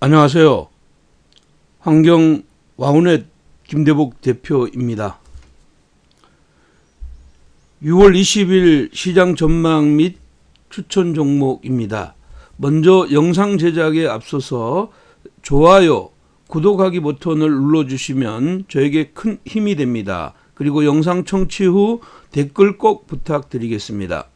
안녕하세요. 환경 와우넷 김대복 대표입니다. 6월 20일 시장 전망 및 추천 종목입니다. 먼저 영상 제작에 앞서서 좋아요, 구독하기 버튼을 눌러주시면 저에게 큰 힘이 됩니다. 그리고 영상 청취 후 댓글 꼭 부탁드리겠습니다.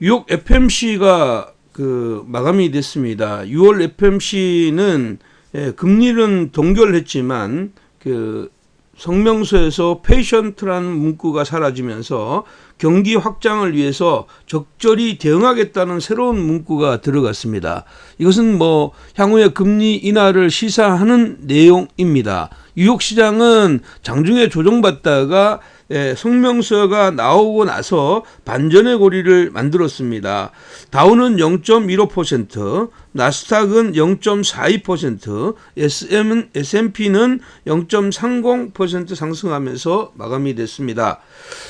뉴욕 FMC가 그 마감이 됐습니다. 6월 FMC는 예, 금리는 동결했지만 그 성명서에서 페이션트라는 문구가 사라지면서 경기 확장을 위해서 적절히 대응하겠다는 새로운 문구가 들어갔습니다. 이것은 뭐 향후의 금리 인하를 시사하는 내용입니다. 뉴욕 시장은 장중에 조정받다가 예, 성명서가 나오고 나서 반전의 고리를 만들었습니다. 다우는 0.15%, 나스닥은 0.42%, SM은, S&P는 0.30% 상승하면서 마감이 됐습니다.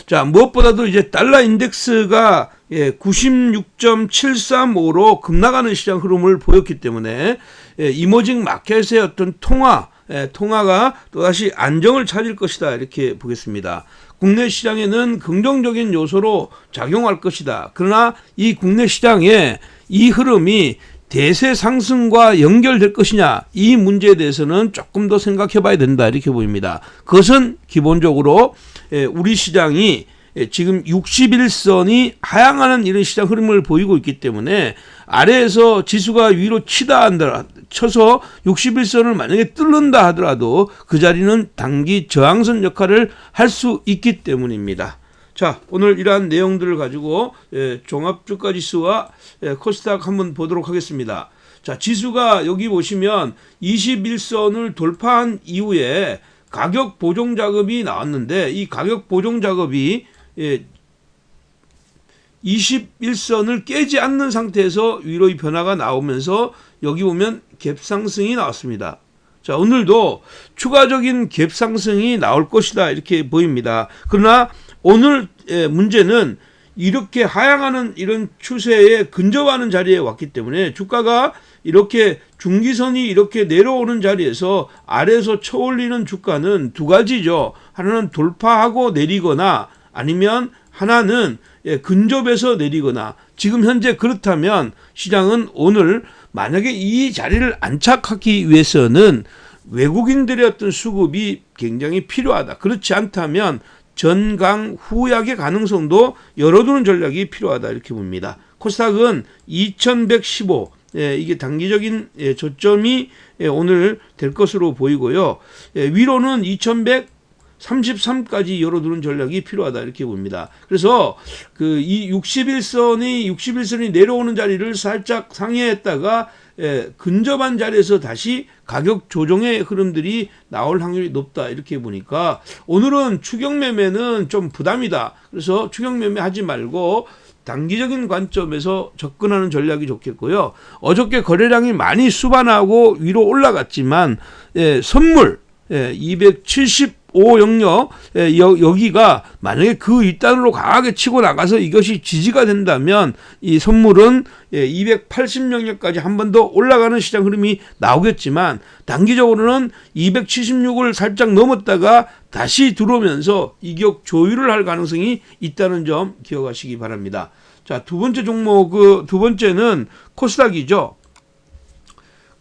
자, 무엇보다도 이제 달러 인덱스가 예, 96.735로 급나가는 시장 흐름을 보였기 때문에 예, 이머징 마켓의 어떤 통화 예, 통화가 또다시 안정을 찾을 것이다 이렇게 보겠습니다. 국내 시장에는 긍정적인 요소로 작용할 것이다. 그러나 이 국내 시장에 이 흐름이 대세 상승과 연결될 것이냐 이 문제에 대해서는 조금 더 생각해 봐야 된다 이렇게 보입니다. 그것은 기본적으로 예, 우리 시장이 예, 지금 61선이 하향하는 이런 시장 흐름을 보이고 있기 때문에 아래에서 지수가 위로 치다 한다 쳐서 61선을 만약에 뚫는다 하더라도 그 자리는 단기 저항선 역할을 할 수 있기 때문입니다. 자, 오늘 이러한 내용들을 가지고 예, 종합주가 지수와 예, 코스닥 한번 보도록 하겠습니다. 자, 지수가 여기 보시면 21선을 돌파한 이후에 가격 보정 작업이 나왔는데 이 가격 보정 작업이 예, 21선을 깨지 않는 상태에서 위로의 변화가 나오면서 여기 보면 갭 상승이 나왔습니다. 자, 오늘도 추가적인 갭 상승이 나올 것이다. 이렇게 보입니다. 그러나 오늘 문제는 이렇게 하향하는 이런 추세에 근접하는 자리에 왔기 때문에 주가가 이렇게 중기선이 이렇게 내려오는 자리에서 아래에서 쳐올리는 주가는 두 가지죠. 하나는 돌파하고 내리거나 아니면 하나는 예, 근접해서 내리거나 지금 현재 그렇다면 시장은 오늘 만약에 이 자리를 안착하기 위해서는 외국인들의 어떤 수급이 굉장히 필요하다. 그렇지 않다면 전강 후약의 가능성도 열어두는 전략이 필요하다 이렇게 봅니다. 코스닥은 2115 예, 이게 단기적인 예, 저점이 예, 오늘 될 것으로 보이고요. 예, 위로는 2100 33까지 열어두는 전략이 필요하다 이렇게 봅니다. 그래서 그 이 61선이 61선이 내려오는 자리를 살짝 상회했다가 예, 근접한 자리에서 다시 가격 조정의 흐름들이 나올 확률이 높다 이렇게 보니까 오늘은 추경 매매는 좀 부담이다. 그래서 추경 매매 하지 말고 단기적인 관점에서 접근하는 전략이 좋겠고요. 어저께 거래량이 많이 수반하고 위로 올라갔지만 예, 선물 예, 270 5 영역 예, 여기가 만약에 그 윗단으로 강하게 치고 나가서 이것이 지지가 된다면 이 선물은 280 예, 영역까지 한 번 더 올라가는 시장 흐름이 나오겠지만 단기적으로는 276을 살짝 넘었다가 다시 들어오면서 이격 조율을 할 가능성이 있다는 점 기억하시기 바랍니다. 자, 두 번째 종목 그 두 번째는 코스닥이죠.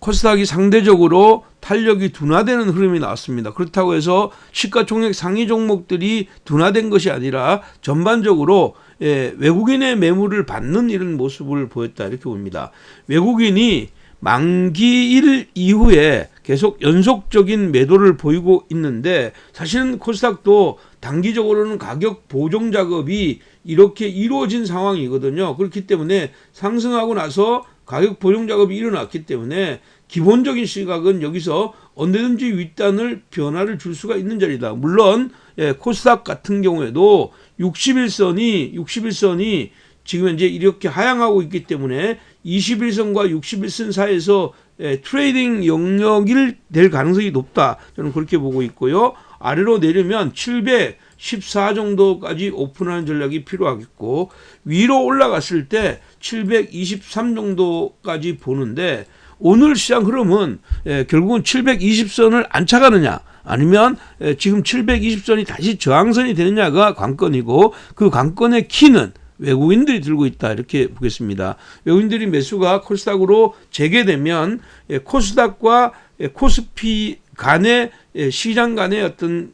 코스닥이 상대적으로 탄력이 둔화되는 흐름이 나왔습니다. 그렇다고 해서 시가총액 상위 종목들이 둔화된 것이 아니라 전반적으로 예, 외국인의 매물을 받는 이런 모습을 보였다 이렇게 봅니다. 외국인이 만기일 이후에 계속 연속적인 매도를 보이고 있는데 사실은 코스닥도 단기적으로는 가격 보정 작업이 이렇게 이루어진 상황이거든요. 그렇기 때문에 상승하고 나서 가격 보정 작업이 일어났기 때문에 기본적인 시각은 여기서 언제든지 윗단을 변화를 줄 수가 있는 자리다. 물론 예, 코스닥 같은 경우에도 61선이 61선이 지금 현재 이렇게 하향하고 있기 때문에 21선과 61선 사이에서 예, 트레이딩 영역일 될 가능성이 높다. 저는 그렇게 보고 있고요. 아래로 내리면 700 14 정도까지 오픈하는 전략이 필요하겠고 위로 올라갔을 때 723 정도까지 보는데 오늘 시장 흐름은 예, 결국은 720선을 안 차가느냐 아니면 예, 지금 720선이 다시 저항선이 되느냐가 관건이고 그 관건의 키는 외국인들이 들고 있다 이렇게 보겠습니다. 외국인들이 매수가 코스닥으로 재개되면 예, 코스닥과 예, 코스피 간의 예, 시장 간의 어떤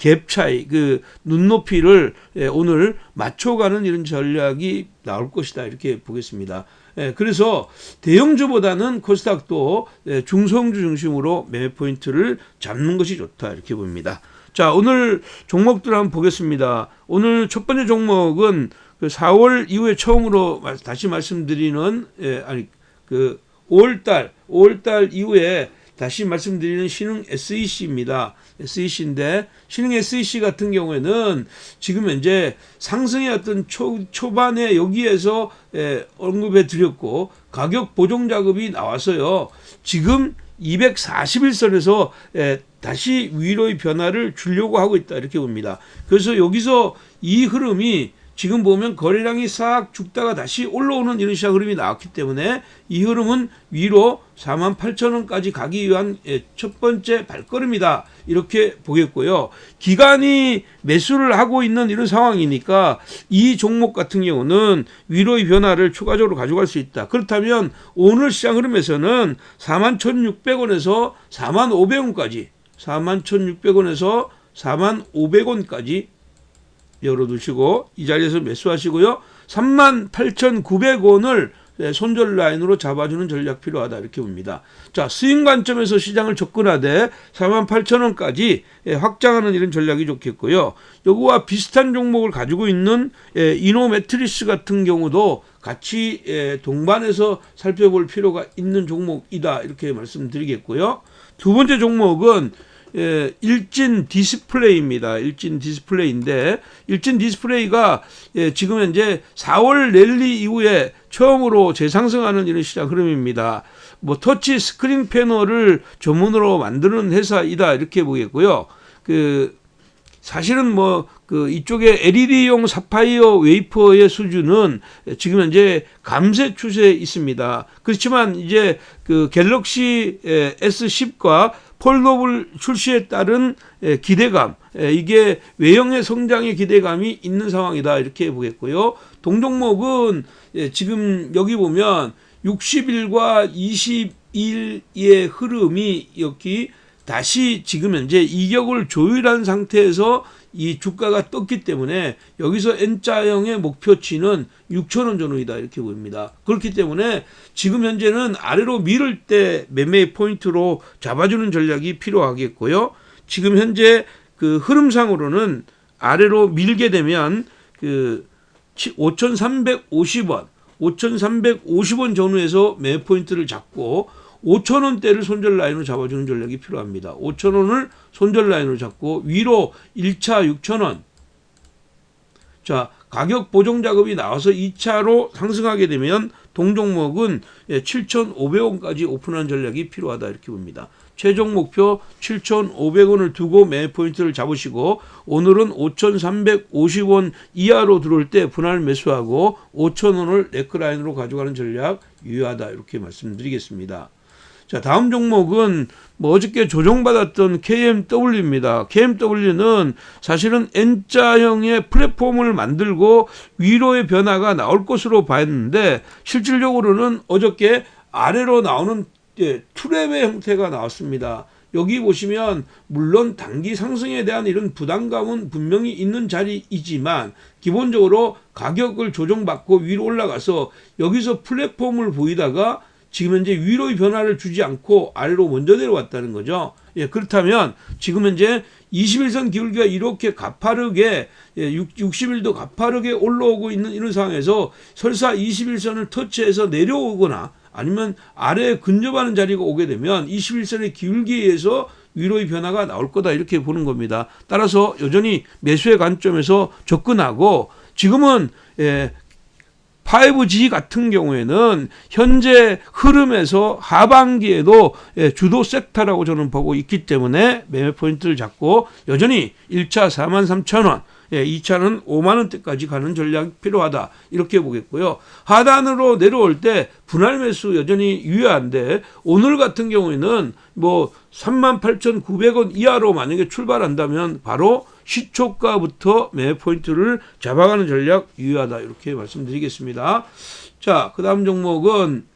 갭 차이, 그 눈높이를 예, 오늘 맞춰가는 이런 전략이 나올 것이다 이렇게 보겠습니다. 예, 그래서 대형주보다는 코스닥도 예, 중소형주 중심으로 매매 포인트를 잡는 것이 좋다 이렇게 봅니다. 자 오늘 종목들 한번 보겠습니다. 오늘 첫 번째 종목은 그 4월 이후에 처음으로 말- 다시 말씀드리는 예, 아니 그 5월달 5월달 이후에 다시 말씀드리는 신흥 SEC입니다. SEC인데 신흥 SEC 같은 경우에는 지금 현재 상승의 어떤 초, 초반에 여기에서 예, 언급해 드렸고 가격 보정 작업이 나와서요. 지금 241선에서 예, 다시 위로의 변화를 주려고 하고 있다 이렇게 봅니다. 그래서 여기서 이 흐름이 지금 보면 거래량이 싹 죽다가 다시 올라오는 이런 시장 흐름이 나왔기 때문에 이 흐름은 위로 4만 8천 원까지 가기 위한 예, 첫 번째 발걸음이다 이렇게 보겠고요. 기간이 매수를 하고 있는 이런 상황이니까 이 종목 같은 경우는 위로의 변화를 추가적으로 가져갈 수 있다. 그렇다면 오늘 시장 흐름에서는 4만 1,600원에서 4만 500원까지 4만 1,600원에서 4만 500원까지 열어두시고 이 자리에서 매수하시고요. 38,900원을 손절 라인으로 잡아주는 전략 필요하다 이렇게 봅니다. 자 스윙 관점에서 시장을 접근하되 48,000원까지 확장하는 이런 전략이 좋겠고요. 요거와 비슷한 종목을 가지고 있는 예, 이노 매트리스 같은 경우도 같이 예, 동반해서 살펴볼 필요가 있는 종목이다 이렇게 말씀드리겠고요. 두 번째 종목은 예, 일진 디스플레이입니다. 일진 디스플레이인데 일진 디스플레이가 예, 지금 현재 4월 랠리 이후에 처음으로 재상승하는 이런 시장 흐름입니다. 뭐 터치 스크린 패널을 전문으로 만드는 회사이다 이렇게 보겠고요. 그 사실은 뭐 그 이쪽에 LED용 사파이어 웨이퍼의 수준은 지금 현재 감쇄 추세에 있습니다. 그렇지만 이제 그 갤럭시 S10과 폴더블 출시에 따른 기대감 이게 외형의 성장의 기대감이 있는 상황이다 이렇게 보겠고요. 동종목은 지금 여기 보면 60일과 20일의 흐름이 여기 다시 지금 현재 이격을 조율한 상태에서 이 주가가 떴기 때문에 여기서 N자형의 목표치는 6천원 전후이다 이렇게 보입니다. 그렇기 때문에 지금 현재는 아래로 밀을 때 매매 포인트로 잡아주는 전략이 필요하겠고요. 지금 현재 그 흐름상으로는 아래로 밀게 되면 그 5,350원, 5,350원 전후에서 매매 포인트를 잡고 5천 원대를 손절 라인으로 잡아주는 전략이 필요합니다. 5천 원을 손절 라인으로 잡고 위로 1차 6천 원. 자 가격 보정 작업이 나와서 2차로 상승하게 되면 동종목은 7,500원까지 오픈한 전략이 필요하다 이렇게 봅니다. 최종 목표 7,500원을 두고 매 포인트를 잡으시고 오늘은 5,350원 이하로 들어올 때 분할 매수하고 5,000원을 네크라인으로 가져가는 전략 유효하다 이렇게 말씀드리겠습니다. 자, 다음 종목은 뭐 어저께 조정받았던 KMW입니다. KMW는 사실은 N자형의 플랫폼을 만들고 위로의 변화가 나올 것으로 봤는데 실질적으로는 어저께 아래로 나오는 예, 투랩의 형태가 나왔습니다. 여기 보시면 물론 단기 상승에 대한 이런 부담감은 분명히 있는 자리이지만 기본적으로 가격을 조정받고 위로 올라가서 여기서 플랫폼을 보이다가 지금 현재 위로의 변화를 주지 않고 아래로 먼저 내려왔다는 거죠. 예, 그렇다면 지금 현재 21선 기울기가 이렇게 가파르게 예, 60일도 가파르게 올라오고 있는 이런 상황에서 설사 21선을 터치해서 내려오거나 아니면 아래에 근접하는 자리가 오게 되면 21선의 기울기에서 위로의 변화가 나올 거다 이렇게 보는 겁니다. 따라서 여전히 매수의 관점에서 접근하고 지금은 예, 5G 같은 경우에는 현재 흐름에서 하반기에도 예, 주도 섹터라고 저는 보고 있기 때문에 매매 포인트를 잡고 여전히 1차 43,000원 예, 2차는 5만 원대까지 가는 전략이 필요하다. 이렇게 보겠고요. 하단으로 내려올 때 분할 매수 여전히 유효한데 오늘 같은 경우에는 뭐 38,900원 이하로 만약에 출발한다면 바로 시초가부터 매 포인트를 잡아가는 전략 유효하다. 이렇게 말씀드리겠습니다. 자, 그 다음 종목은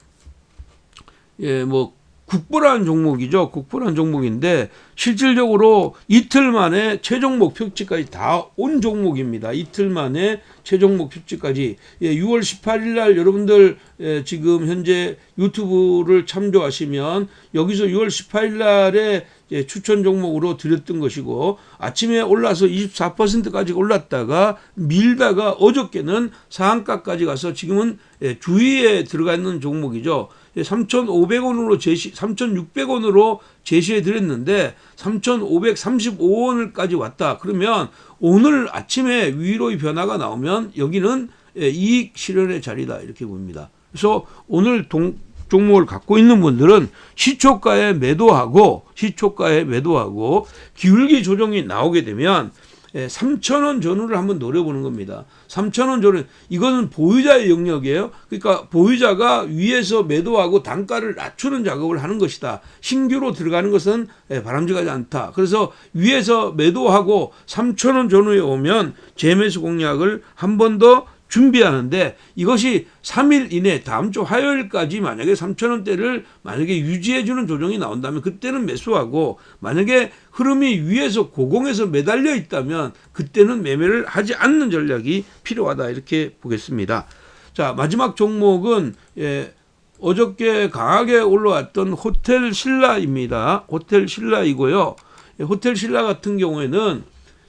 예, 뭐 국보라는 종목이죠. 국보라는 종목인데 실질적으로 이틀 만에 최종 목표치까지 다 온 종목입니다. 이틀 만에 최종 목표치까지 예, 6월 18일 날 여러분들 예, 지금 현재 유튜브를 참조하시면 여기서 6월 18일 날에 예, 추천 종목으로 드렸던 것이고 아침에 올라서 24%까지 올랐다가 밀다가 어저께는 상한가까지 가서 지금은 예, 주위에 들어가 있는 종목이죠. 3,500원으로 제시, 3,600원으로 제시해 드렸는데 3,535원을까지 왔다. 그러면 오늘 아침에 위로의 변화가 나오면 여기는 예, 이익 실현의 자리다. 이렇게 봅니다. 그래서 오늘 동, 종목을 갖고 있는 분들은 시초가에 매도하고 시초가에 매도하고 기울기 조정이 나오게 되면 예, 3천원 전후를 한번 노려보는 겁니다. 3천원 전후 이거는 보유자의 영역이에요. 그러니까 보유자가 위에서 매도하고 단가를 낮추는 작업을 하는 것이다. 신규로 들어가는 것은 예, 바람직하지 않다. 그래서 위에서 매도하고 3천원 전후에 오면 재매수 공략을 한 번 더 준비하는데 이것이 3일 이내 다음 주 화요일까지 만약에 3천원대를 만약에 유지해주는 조정이 나온다면 그때는 매수하고 만약에 흐름이 위에서 고공에서 매달려 있다면 그때는 매매를 하지 않는 전략이 필요하다 이렇게 보겠습니다. 자 마지막 종목은 예, 어저께 강하게 올라왔던 호텔 신라입니다. 호텔 신라이고요. 예, 호텔 신라 같은 경우에는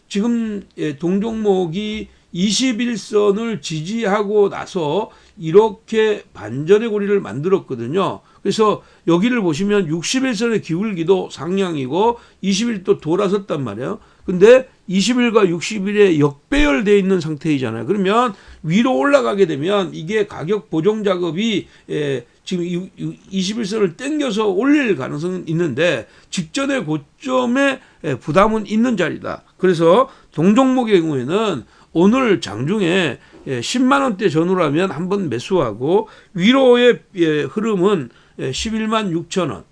지금 예, 동종목이 21선을 지지하고 나서 이렇게 반전의 고리를 만들었거든요. 그래서 여기를 보시면 61선의 기울기도 상향이고 20일 또 돌아섰단 말이에요. 근데 20일과 60일에 역배열돼 있는 상태이잖아요. 그러면 위로 올라가게 되면 이게 가격 보정 작업이 예, 지금 21선을 땡겨서 올릴 가능성은 있는데 직전의 고점에 예, 부담은 있는 자리다. 그래서 동종목의 경우에는 오늘 장중에 10만 원대 전후라면 한 번 매수하고 위로의 예, 흐름은 11만 6천 원,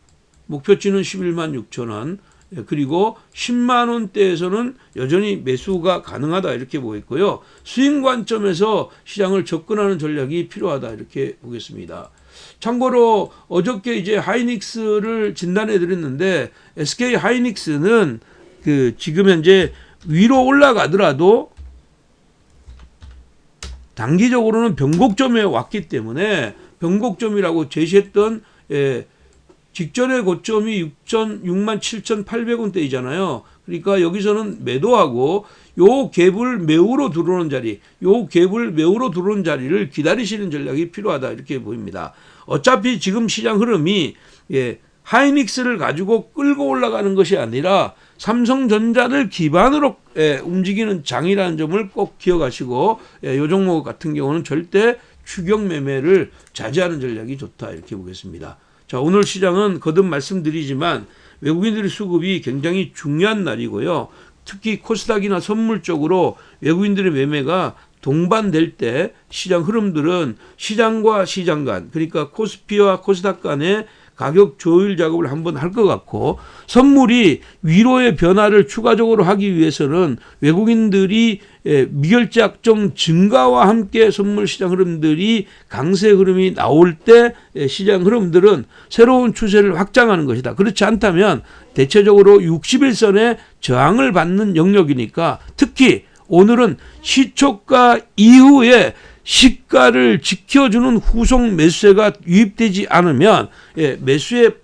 목표치는 11만 6천 원, 예, 그리고 10만 원대에서는 여전히 매수가 가능하다 이렇게 보겠고요. 수익 관점에서 시장을 접근하는 전략이 필요하다 이렇게 보겠습니다. 참고로 어저께 이제 하이닉스를 진단해 드렸는데 SK 하이닉스는 그 지금 현재 위로 올라가더라도 단기적으로는 변곡점에 왔기 때문에 변곡점이라고 제시했던 예, 직전의 고점이 6천 6만 7,800원대이잖아요. 그러니까 여기서는 매도하고 요 갭을 매우로 들어오는 자리, 요 갭을 매우로 들어오는 자리를 기다리시는 전략이 필요하다 이렇게 보입니다. 어차피 지금 시장 흐름이 예, 하이닉스를 가지고 끌고 올라가는 것이 아니라 삼성전자를 기반으로 예, 움직이는 장이라는 점을 꼭 기억하시고 예, 요 종목 같은 경우는 절대 추격 매매를 자제하는 전략이 좋다 이렇게 보겠습니다. 자 오늘 시장은 거듭 말씀드리지만 외국인들의 수급이 굉장히 중요한 날이고요. 특히 코스닥이나 선물 쪽으로 외국인들의 매매가 동반될 때 시장 흐름들은 시장과 시장 간 그러니까 코스피와 코스닥 간의 가격 조율 작업을 한번 할 것 같고 선물이 위로의 변화를 추가적으로 하기 위해서는 외국인들이 미결제 악정 증가와 함께 선물 시장 흐름들이 강세 흐름이 나올 때 시장 흐름들은 새로운 추세를 확장하는 것이다. 그렇지 않다면 대체적으로 61선의 저항을 받는 영역이니까 특히 오늘은 시초가 이후에 시가를 지켜주는 후속 매수세가 유입되지 않으면 예, 매수의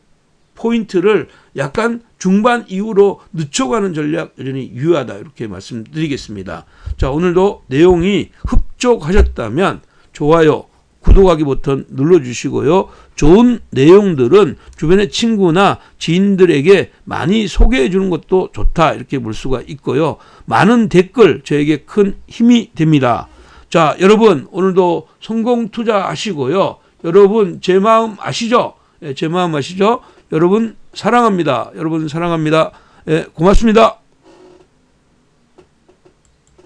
포인트를 약간 중반 이후로 늦춰가는 전략 여전히 유효하다 이렇게 말씀드리겠습니다. 자 오늘도 내용이 흡족하셨다면 좋아요 구독하기 버튼 눌러주시고요. 좋은 내용들은 주변의 친구나 지인들에게 많이 소개해 주는 것도 좋다 이렇게 볼 수가 있고요. 많은 댓글 저에게 큰 힘이 됩니다. 자, 여러분 오늘도 성공 투자하시고요. 여러분 제 마음 아시죠? 예, 제 마음 아시죠? 여러분 사랑합니다. 여러분 사랑합니다. 예, 고맙습니다.